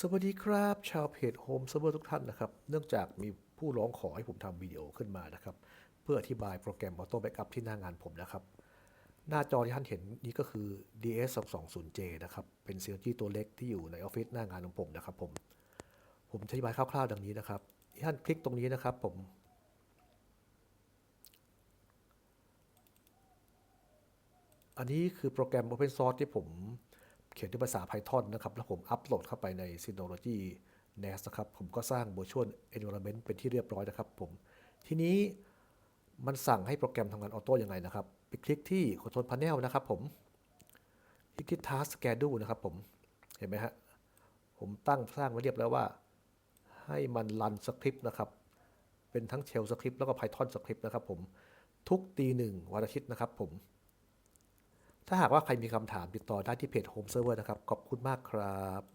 สวัสดีครับ ชาวเพจโฮมเซิร์ฟเวอร์ทุกท่านนะครับ เนื่องจากมีผู้ร้องขอให้ผมทำวิดีโอขึ้นมานะครับ เพื่ออธิบายโปรแกรม Auto Backup ที่หน้างานผมนะครับ หน้าจอที่ท่านเห็นนี้ก็คือ DS 2 2 0 J นะครับ เป็น CLG ตัวเล็กที่อยู่ในออฟฟิศหน้างานของผมนะครับผม ผมอธิบายคร่าวๆ ดังนี้นะครับ ท่านคลิกตรงนี้นะครับผม อันนี้คือโปรแกรม Open Source ที่ผม เขียนด้วยภาษา Python นะครับ แล้วผมอัปโหลดเข้าไปใน Synology NAS นะครับ ผมก็สร้าง Virtual Environment เป็นที่เรียบร้อยนะครับผม ทีนี้มันสั่งให้โปรแกรมทำงานออโต้ยังไงนะครับ ไปคลิกที่ Control Panel นะครับผม คลิกที่ Task Schedule นะครับผม เห็นไหมฮะ ผมตั้งสร้างไว้เรียบแล้วว่า ให้มันรันสคริปต์นะครับ เป็นทั้ง Shell สคริปต์แล้วก็ Python สคริปต์นะครับผม ทุกตีหนึ่งวันอาทิตย์นะครับผม ถ้าหากว่าใครมีคำถามติดต่อได้ที่เพจ Home Server นะครับ ขอบคุณมากครับ